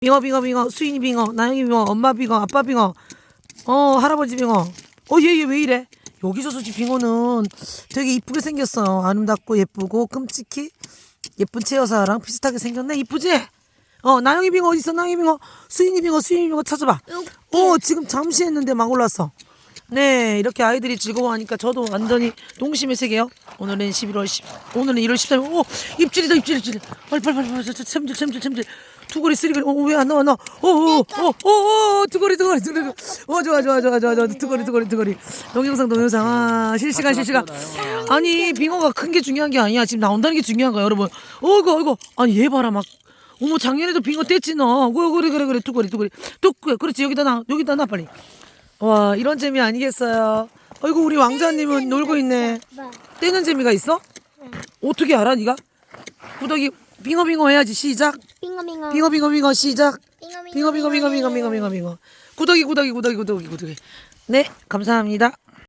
빙어 빙어 빙어 수인이 빙어 나영이 빙어 엄마 빙어 아빠 빙어 어 할아버지 빙어 어얘 얘 왜 이래 여기서 솔직히 빙어는 되게 이쁘게 생겼어 아름답고 예쁘고 끔찍히 예쁜 채여사랑 비슷하게 생겼네 이쁘지 어 나영이 빙어 어디 있어 나영이 빙어 수인이 빙어 수인이 빙어 찾아봐 어 지금 잠시 했는데 막 올랐어 네 이렇게 아이들이 즐거워하니까 저도 완전히 동심의 세계요 오늘은 11월 10 오늘은 1월 13일 오 입질이다 입질 입질 빨리 빨리 빨리 빨리 챔질 챔질 챔질 두거리 쓰리거리. 어왜 안 나와 안 나와? 어어어어어 두거리 두거리 두거리. 어 좋아 좋아 좋아 좋아 좋아. 두거리 두거리 두거리. 동영상 동영상. 아 실시간 실시간. 아니 빙어가 큰 게 중요한 게 아니야. 지금 나온다는 게 중요한 거야 여러분. 어이구 어이구. 아니 얘 봐라 막. 어머 작년에도 빙어 뗐지 너. 어, 그래 그래 그래. 두거리 두거리. 뚜 그렇지. 여기다 놔 여기다 놔 빨리. 와 이런 재미 아니겠어요. 아이고 우리 왕자님은 놀고 있네. 떼는 재미가 있어? 어떻게 알아 네가? 구더기 빙어 빙어 해야지. 시작. 빙어 빙어. 빙어 빙어 빙어 시작. 빙어 빙어. 빙어 빙어 빙어 빙어 빙어빙어. 구더기 구더기 구더기 구더기 구더기. 네 감사합니다